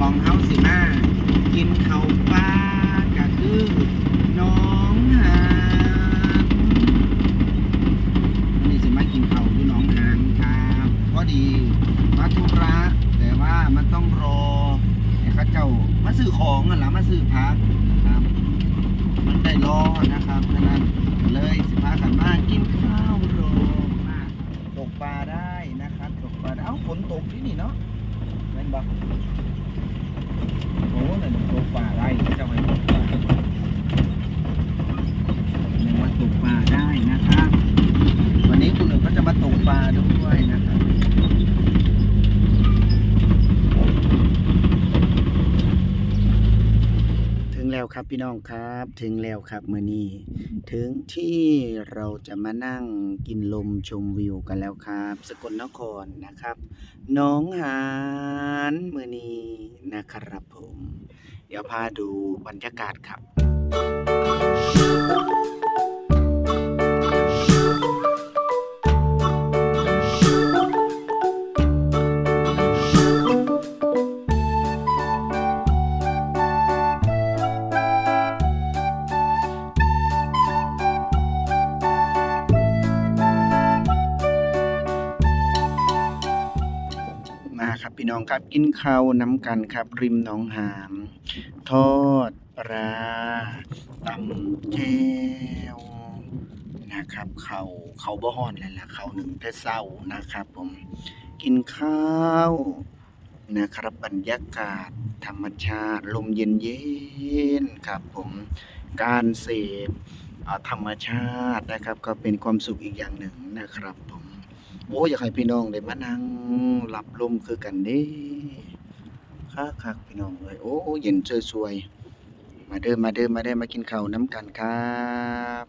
มองเฮาสิมากินเขาปลากะคือน้องหานวันนี้สิมากินเขาคือน้องหานครับพอดีมาธุระแต่ว่ามันต้องรอเขาเจ้ามาซื้อของอะล่ะมาซื้อพักนะครับ มันได้รอนะครับฉะนั้นเลยสิพาขันมากินข้าวโรมาตกปลาได้นะครับตกปลาเอ้าฝนตกที่นี่เนาะเม่นบอก โอ้นั่นตกปลาได้เจ้าให้ตกปลาหนึ่งมาตกปลาได้นะครับ วันนี้คุณหนึ่งก็จะมาตกปลาด้วยนะครับ ถึงแล้ว ครับพี่น้องครับถึงแล้วครับมือนี้ถึงที่เราจะมานั่งกินลมชมวิวกันแล้วครับ สกลนครนะครับหน้องหานมือนี้นะครับผม เดี๋ยวพาดูบรรยากาศครับ ครับพี่น้องครับกินข้าวน้ำกันครับ ริมหนองหาม ทอดปลาตำแจ่วนะครับเขาเขาบ่ฮ้อนเลยล่ะเขาหนึ่งแต่เศร้านะครับ ผมกินข้าวนะครับบรรยากาศธรรมชาติลมเย็นเย็นๆครับผมการเสพธรรมชาตินะครับ ก็เป็นความสุขอีกอย่างหนึ่งนะครับผม โอ้อยากให้พี่น้องได้มานั่งหลับลมคือกันเด้คักคักพี่น้องเลยโอ้เย็นสวยๆมาเด้อมาเด้อมาเด้อมากินข้าวน้ำกันครับ